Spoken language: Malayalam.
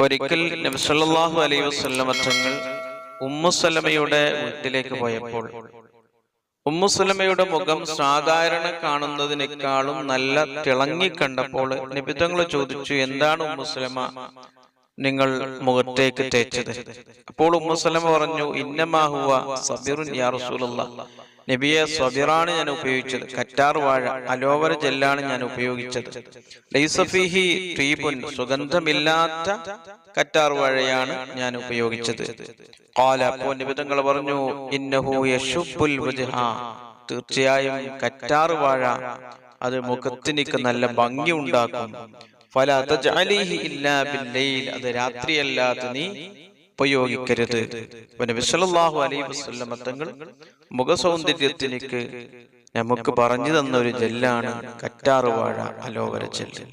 ഒരിക്കൽ നബ്സല്ലാഹു അലൈഹി വസല്ലമ തങ്ങൾ ഉമ്മുസലമയുടെ വീട്ടിലേക്ക് പോയപ്പോൾ ഉമ്മുസലമയുടെ മുഖം സാധാരണ കാണുന്നതിനേക്കാളും നല്ല തിളങ്ങി കണ്ടപ്പോൾ നിബിധങ്ങൾ ചോദിച്ചു എന്താണ് ഉമ്മുസലമ നിങ്ങൾ മുഖത്തേക്ക് തേച്ചത്. അപ്പോൾ ഉമ്മുസലമ പറഞ്ഞു ഇന്നമാഹുവ യാ റസൂലുള്ള. നബിയെ സബിറാണ് ഞാൻ ഉപയോഗിച്ചത്. കറ്റാർ വാഴ അലോവര ജെല്ലാണ് ഞാൻ ഉപയോഗിച്ചത്. സുഗന്ധമില്ലാത്ത കറ്റാർ വാഴയാണ് ഞാൻ ഉപയോഗിച്ചത്. കാല അപ്പോൾ നിബിധങ്ങൾ പറഞ്ഞു ഇന്നഹു തീർച്ചയായും കറ്റാർ വാഴ അത് മുഖത്തിനിക്ക് നല്ല ഭംഗി ഉണ്ടാക്കും. അത് രാത്രിയല്ലാത്ത നീ ഉപയോഗിക്കരുത്. നബി സല്ലല്ലാഹു അലൈഹി വസല്ലം തങ്ങൾ മുഖസൗന്ദര്യത്തിനിക്ക് നമുക്ക് പറഞ്ഞു തന്ന ഒരു ജെല്ലാണ്. കറ്റാറുവാഴ അലോവര ജെല്ല്.